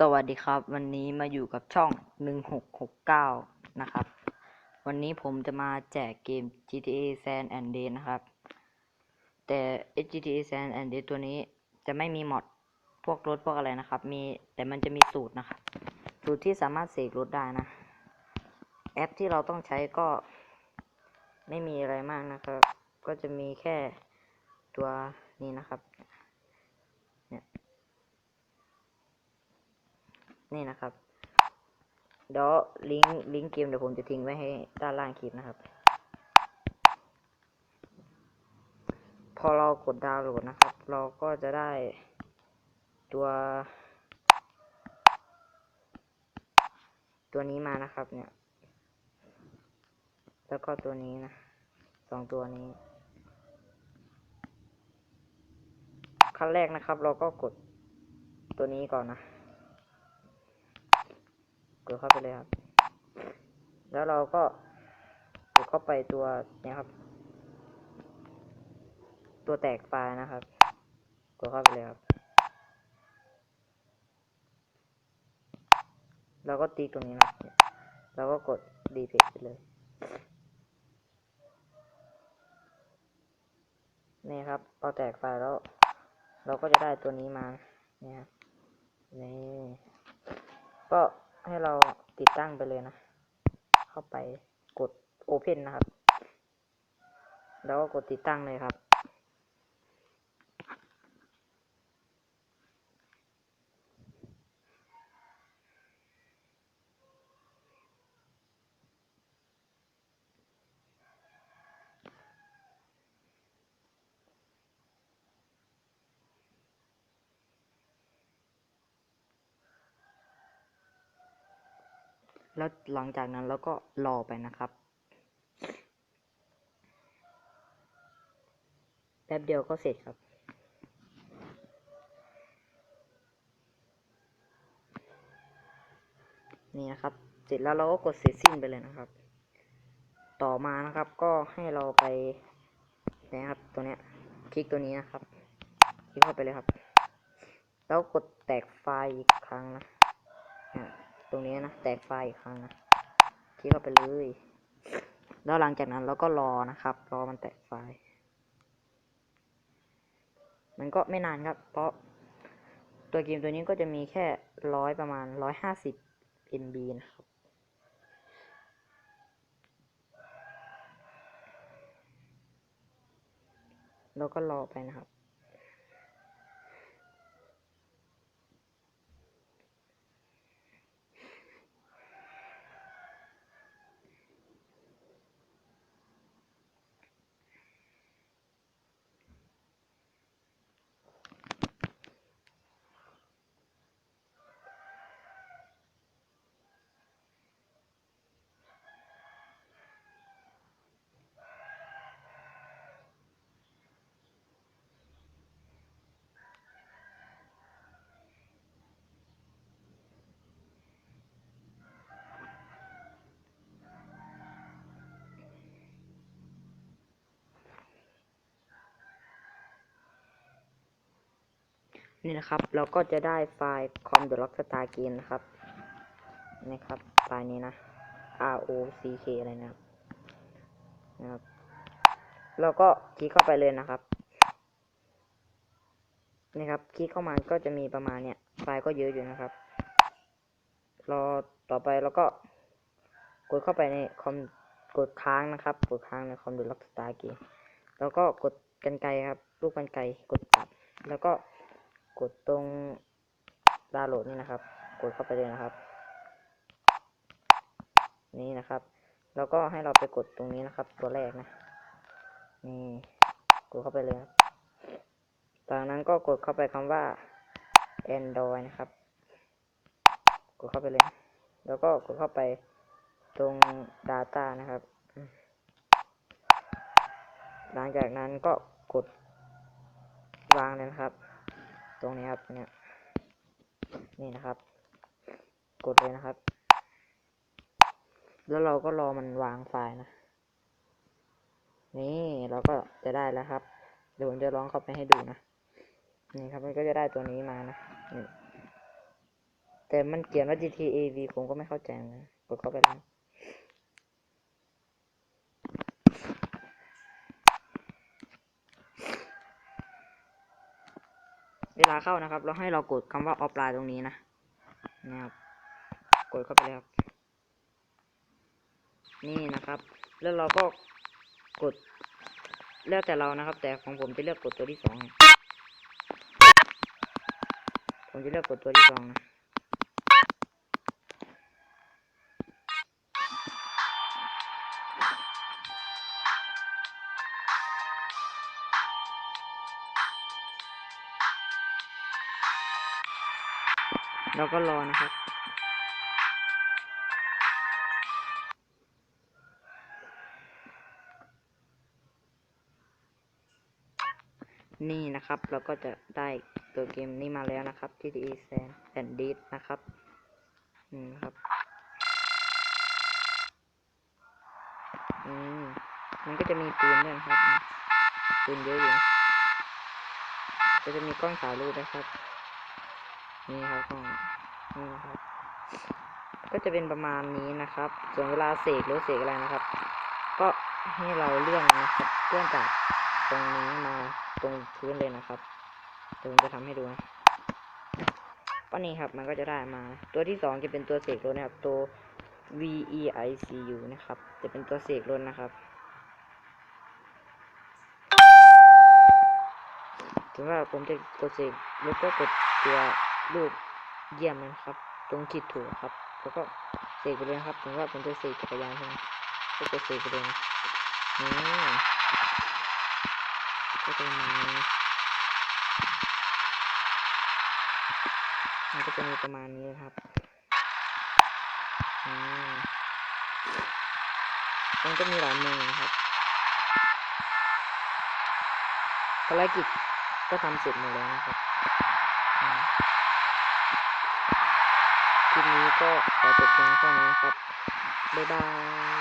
สวัสดีครับ วันนี้มาอยู่กับช่อง 1669 นะครับ วันนี้ผมจะมาแจกเกม GTA San Andreas นะครับ แต่ GTA San Andreas ตัวนี้จะไม่มีมอดพวกรถพวกอะไรนะครับ มีแต่มันจะมีสูตรนะครับ สูตรที่สามารถเสกรถได้นะ แอปที่เราต้องใช้ก็ไม่มีอะไรมากนะครับ ก็จะมีแค่ตัวนี้นะครับ เนี่ย นี่นะครับ เดี๋ยวลิงก์ลิงก์เกมเดี๋ยวผมจะทิ้งไว้ให้ด้านล่างคลิปนะครับ พอเรากดดาวน์โหลดนะครับ เราก็จะได้ตัว ตัวนี้มานะครับเนี่ย แล้วก็ตัวนี้นะสองตัวนี้ขั้นแรกนะครับ เราก็กดตัวนี้ก่อนนะ กดเข้าไปเลยครับ แล้วเราก็กดเข้าไปตัวเนี้ยครับ ตัวแตกไฟล์นะครับ กดเข้าไปเลยครับแล้วก็ตีตรงนี้นะแล้วก็กดดีเพไปเลยนี่ครับพอแตกไฟแล้ว เราก็จะได้ตัวนี้มา เนี่ยนี่ก็ ให้เราติดตั้งไปเลยนะ เข้าไปกด Open นะครับ แล้วก็กดติดตั้งเลยครับ แล้วหลังจากนั้นเราก็รอไปนะครับ แป๊บเดียวก็เสร็จครับนี่นะครับ เสร็จแล้วเราก็กดเสร็จสิ้นไปเลยนะครับ ต่อมานะครับก็ให้เราไปนะครับตัวเนี้ย คลิกตัวนี้นะครับ คลิกเข้าไปเลยครับ แล้วกดแตกไฟล์อีกครั้งนะอะ รงนี้นะ แตกไฟอีกครั้งนะคลิกเข้าไปเลย แล้วหลังจากนั้นเราก็รอนะครับ รอมันแตกไฟ มันก็ไม่นานครับ เพราะตัวเกมตัวนี้ก็จะมีแค่ร้อยประมาณร้อยห้าสิบ MB นะครับแล้วก็รอไปนะครับ นี่นะครับ เราก็จะได้ไฟล์ com the rockstar game นะครับนี่ครับไฟล์นี้นะ r o c k อะไรนะครับนะครับ เราก็คลิกเข้าไปเลยนะครับนี่ครับ คลิกเข้ามาก็จะมีประมาณเนี้ยไฟล์ก็เยอะอยู่นะครับ รอต่อไปเราก็กดเข้าไปในคอมกดค้างนะครับ กดค้างในคอมดูล็อกสตาร์เกมแล้วก็กดกันไกรครับ ลูกกันไกรกดตัด แล้วก็ กดตรงดาวน์โหลดนี่นะครับ กดเข้าไปเลยนะครับ นี่นะครับ แล้วก็ให้เราไปกดตรงนี้นะครับ ตัวแรกนะ นี่กดเข้าไปเลยครับจากนั้นก็กดเข้าไปคำว่า Android นะครับ กดเข้าไปเลย แล้วก็กดเข้าไปตรง Data นะครับ หลังจากนั้นก็กดวางเลยนะครับ ตรงนี้ครับเนี่ยนี่นะครับ กดเลยนะครับ แล้วเราก็รอมันวางไฟล์นะ นี่เราก็จะได้แล้วครับ เดี๋ยวผมจะลองเข้าไปให้ดูนะ นี่ครับมันก็จะได้ตัวนี้มานะนี่แต่มันเขียนว่า GTA V ผมก็ไม่เข้าใจนะกดเข้าไปแล้ว ลาเข้านะครับ เราให้เรากดคำว่าออฟไลน์ตรงนี้นะนะครับกดเข้าไปเลยครับนี่นะครับ แล้วเราก็กดแล้วแต่เรานะครับ แต่ของผมจะเลือกกดตัวที่สองผมจะเลือกกดตัวที่สองนะ แล้วก็รอนะครับ นี่นะครับเราก็จะได้ตัวเกมนี้มาแล้วนะครับ GTA San Andreas นะครับนี่นะครับอืมมันก็จะมีปืนด้วยครับปืนเยอะอยู่ก็จะมีกล้องถ่ายรูปนะครับ นี่ครับนี่นะครับ ก็จะเป็นประมาณนี้นะครับ ส่วนเวลาเสกหรือเสกอะไรนะครับ ก็ให้เราเลื่อนนะครับเลื่อนจากตรงนี้มาตรงพื้นเลยนะครับเดี๋ยวผมจะทำให้ดูนะก็นี่ครับมันก็จะได้มา ตัวที่สองจะเป็นตัวเสกรถนะครับ ตัว V E I C U นะครับ จะเป็นตัวเสกรถนะครับถึงว่าผมจะกดเสกรถก็กดตัว รูปเยี่ยมนะครับ ตรงขีดถูกครับแล้วก็เสกไปเลยครับถึงว่าผมจะเสกจักรยานใช่ไหมก็กดเสกไปเลยนี่ก็จะประมาณนี้มันก็จะมีประมาณนี้ครับอืมมันก็มีหลายมือนะครับภารกิจก็ทำเสร็จหมดแล้วนะครับอืม คลิปนี้ก็ขอจบเพียงเท่านี้ครับ บ๊ายบาย